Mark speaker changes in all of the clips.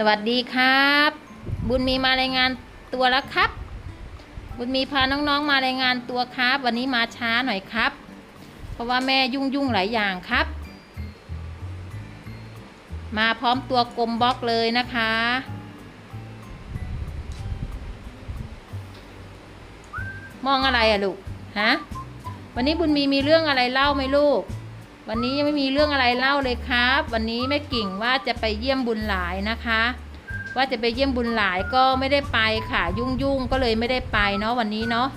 Speaker 1: สวัสดีครับ บุญมีมารายงานตัวแล้วครับ บุญมีพาน้องๆมารายงานตัวครับ วันนี้มาช้าหน่อยครับ เพราะว่าแม่ยุ่งยุ่งหลายอย่างครับ มาพร้อมตัวกลมบล็อกเลยนะคะ มองอะไรอะลูกฮะวันนี้บุญมีมีเรื่องอะไรเล่าไหมลูก วันนี้ยังไม่มีเรื่องอะไรเล่าเลยครับ วันนี้แม่กิ่งว่าจะไปเยี่ยมบุญหลายนะคะ ว่าจะไปเยี่ยมบุญหลายก็ไม่ได้ไปค่ะ ยุ่งยุ่งก็เลยไม่ได้ไปเนาะวันนี้เนาะ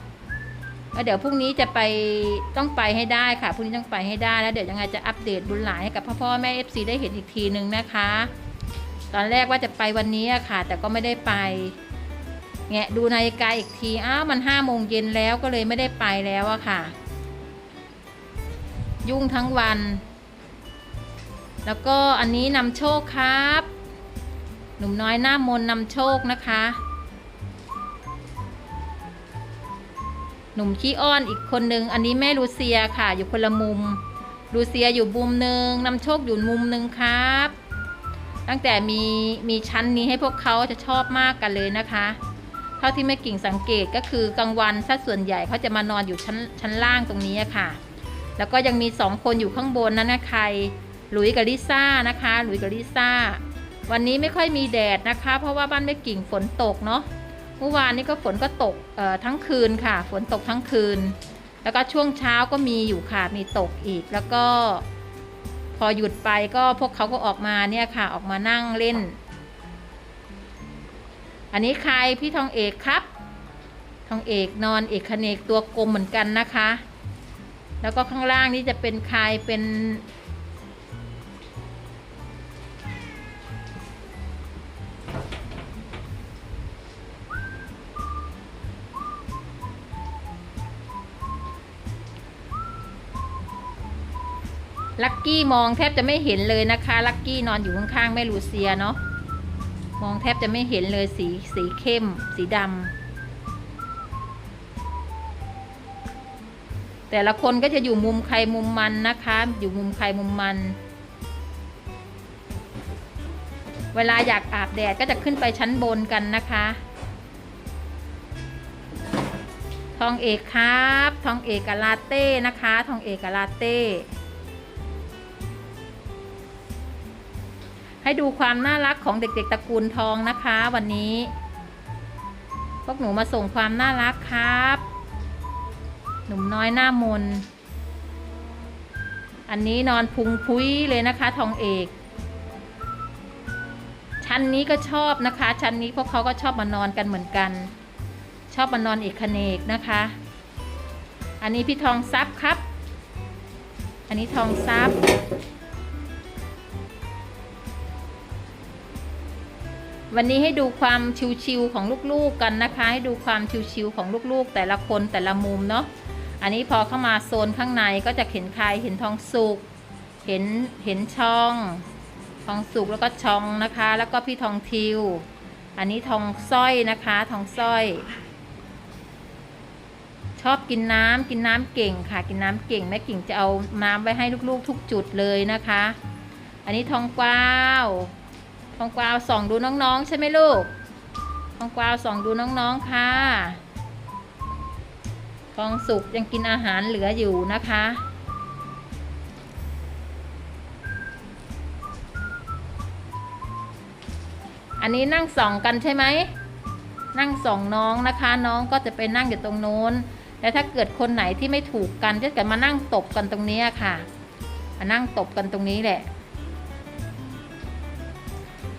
Speaker 1: แล้วเดี๋ยวพรุ่งนี้จะไปต้องไปให้ได้ค่ะพรุ่งนี้ต้องไปให้ได้แล้วเดี๋ยวยังไงจะอัปเดตบุญหลายให้กับพ่อพ่อแม่เอฟซีได้เห็นอีกทีนึงนะคะ ตอนแรกว่าจะไปวันนี้อะค่ะ แต่ก็ไม่ได้ไปแงะดูนาฬิกาอีกทีอ้าวมันห้าโมงเย็นแล้วก็เลยไม่ได้ไปแล้วอะค่ะ ยุ่งทั้งวัน แล้วก็อันนี้นำโชคครับ หนุ่มน้อยหน้ามนนำโชคนะคะ หนุ่มขี้อ้อนอีกคนนึง อันนี้แม่ลูเซียค่ะ อยู่คนละมุม ลูเซียอยู่มุมหนึ่งนำโชคอยู่มุมหนึ่งครับ ตั้งแต่มีมีชั้นนี้ให้พวกเขาจะชอบมากกันเลยนะคะเท่าที่แม่กิ่งสังเกตก็คือกลางวันซะส่วนใหญ่เขาจะมานอนอยู่ชั้นชั้นล่างตรงนี้ค่ะ แล้วก็ยังมีสองคนอยู่ข้างบนนั้นนะใครหลุยส์กับลิซ่านะคะหลุยส์กับลิซ่า วันนี้ไม่ค่อยมีแดดนะคะ เพราะว่าบ้านแม่กิ่งฝนตกเนาะเมื่อวานนี้ก็ฝนก็ตกเอ่อทั้งคืนค่ะ ฝนตกทั้งคืน แล้วก็ช่วงเช้าก็มีอยู่ค่ะมีตกอีกแล้วก็ พอหยุดไปก็พวกเขาก็ออกมาเนี่ยค่ะ ออกมานั่งเล่น อันนี้ใครพี่ทองเอกครับ ทองเอกนอนเอกคเนกตัวกลมเหมือนกันนะคะ แล้วก็ข้างล่างนี่จะเป็นใครเป็นลักกี้มองแทบจะไม่เห็นเลยนะคะลักกี้นอนอยู่ข้างๆแม่ลูเซียเนาะมองแทบจะไม่เห็นเลยสีสีเข้ม สีดำ แต่ละคนก็จะอยู่มุมใครมุมมันนะคะ อยู่มุมใครมุมมัน เวลาอยากอาบแดดก็จะขึ้นไปชั้นบนกันนะคะ ทองเอกครับ ทองเอกกลาเต้นะคะ ทองเอกกลาเต้ ให้ดูความน่ารักของเด็กๆตระกูลทองนะคะ วันนี้ พวกหนูมาส่งความน่ารักครับ หนุ่มน้อยหน้ามน อันนี้นอนพุงพุ้ยเลยนะคะ ทองเอก ชั้นนี้ก็ชอบนะคะ ชั้นนี้พวกเขาก็ชอบมานอนกันเหมือนกัน ชอบมานอนเอกคเนกนะคะ อันนี้พี่ทองซับครับ อันนี้ทองซับวันนี้ให้ดูความชิวๆของลูกๆกกันนะคะ ให้ดูความชิวๆของลูกๆ แต่ละคนแต่ละมุมเนาะ อันนี้พอเข้ามาโซนข้างในก็จะเห็นใครเห็นทองสุก เห็นเห็นช่อง ทองสุกแล้วก็ช่องนะคะ แล้วก็พี่ทองทิว อันนี้ทองสร้อยนะคะ ทองสร้อย ชอบกินน้ำกินน้ำเก่งค่ะ กินน้ำเก่งแม่กิ่งจะเอาน้ำไว้ให้ลูกๆ ทุกจุดเลยนะคะ อันนี้ทองกวาวทองกวาวส่องดูน้องๆ ใช่ไหมลูกทองกวาวส่องดูน้องๆค่ะ ทองสุกยังกินอาหารเหลืออยู่นะคะ อันนี้นั่งส่องกันใช่ไหม นั่งส่องน้องนะคะ น้องก็จะไปนั่งอยู่ตรงโน้น แล้วถ้าเกิดคนไหนที่ไม่ถูกกันจะกิดมานั่งตบกันตรงนี้ค่ะ มานั่งตบกันตรงนี้แหละ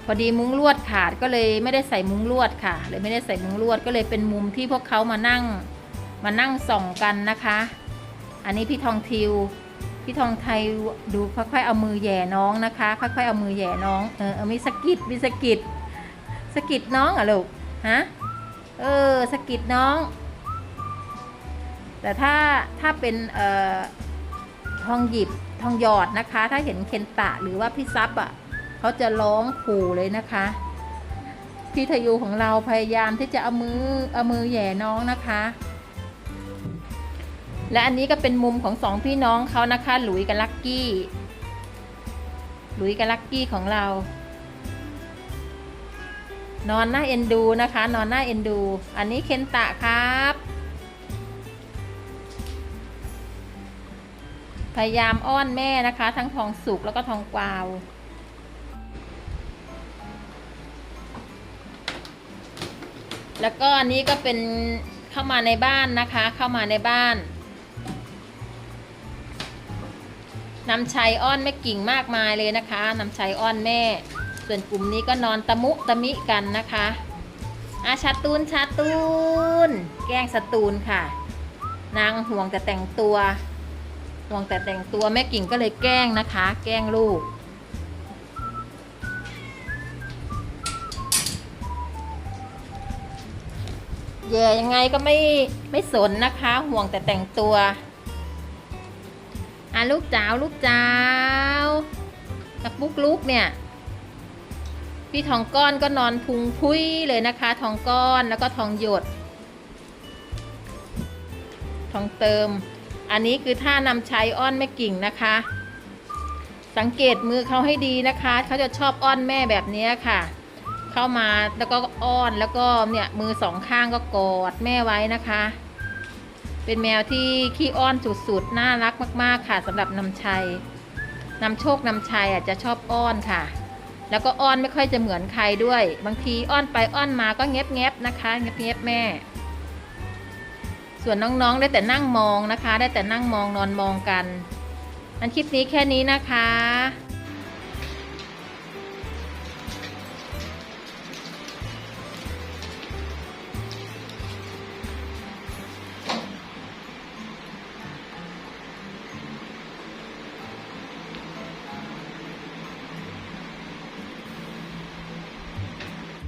Speaker 1: พอดีมุ้งลวดขาดก็เลยไม่ได้ใส่มุ้งลวดค่ะเลยไม่ได้ใส่มุ้งลวดก็เลยเป็นมุมที่พวกเขามานั่ง มานั่งส่องกันนะคะ อันนี้พี่ทองทิว พี่ทองไทยดูค่อยๆเอามือแย่น้องนะคะ ค่อยๆเอามือแย่น้อง เออมีสกิดมีสกิดสกิดน้องเหรอลูก ฮะ เออสกิดน้อง แต่ถ้าถ้าเป็นเอ่อทองหยิบทองหยอดนะคะ ถ้าเห็นเคนตะหรือว่าพี่ซับอะเขาจะร้องขู่เลยนะคะพี่ทยูของเราพยายามที่จะเอามือเอามือแย่น้องนะคะ และอันนี้ก็เป็นมุมของสองพี่น้องเขานะคะ หลุยกับลักกี้ หลุยกับลักกี้ของเรา นอนหน้าเอ็นดูนะคะ นอนหน้าเอ็นดู อันนี้เคนตะครับ พยายามอ้อนแม่นะคะ ทั้งทองสุกแล้วก็ทองกวาวแล้วก็อันนี้ก็เป็นเข้ามาในบ้านนะคะ เข้ามาในบ้าน นำชัยอ้อนแม่กิ่งมากมายเลยนะคะนำชัยอ้อนแม่ ส่วนกลุ่มนี้ก็นอนตะมุตะมิกันนะคะอาชาตูนชาตูน แกล้งสตูนค่ะ นางห่วงแต่แต่งตัว ห่วงแต่แต่งตัวแม่กิ่งก็เลยแกล้งนะคะ แกล้งลูกแย่ยังไงก็ไม่ไม่สนนะคะ ห่วงแต่แต่งตัว อะลูกจ้าวลูกจ้าวกับปุ๊กลูกเนี่ย พี่ทองก้อนก็นอนพุงพุ้ยเลยนะคะ ทองก้อนแล้วก็ทองหยด ทองเติม อันนี้คือท่านำใช้อ้อนแม่กิ่งนะคะ สังเกตมือเขาให้ดีนะคะเขาจะชอบอ้อนแม่แบบนี้ค่ะ เข้ามาแล้วก็อ้อนแล้วก็เนี่ยมือสองข้างก็กอดแม่ไว้นะคะ เป็นแมวที่ขี้อ้อนสุดๆ น่ารักมากๆค่ะสำหรับนำชัยนำโชคนำชัยอะจะชอบอ้อนค่ะ แล้วก็อ้อนไม่ค่อยจะเหมือนใครด้วย บางทีอ้อนไปอ้อนมาก็เงียบเงบๆนะคะเงียบเงียบๆแม่ ส่วนน้องๆได้แต่นั่งมองนะคะ ได้แต่นั่งมองนอนมองกัน อันคลิปนี้แค่นี้นะคะ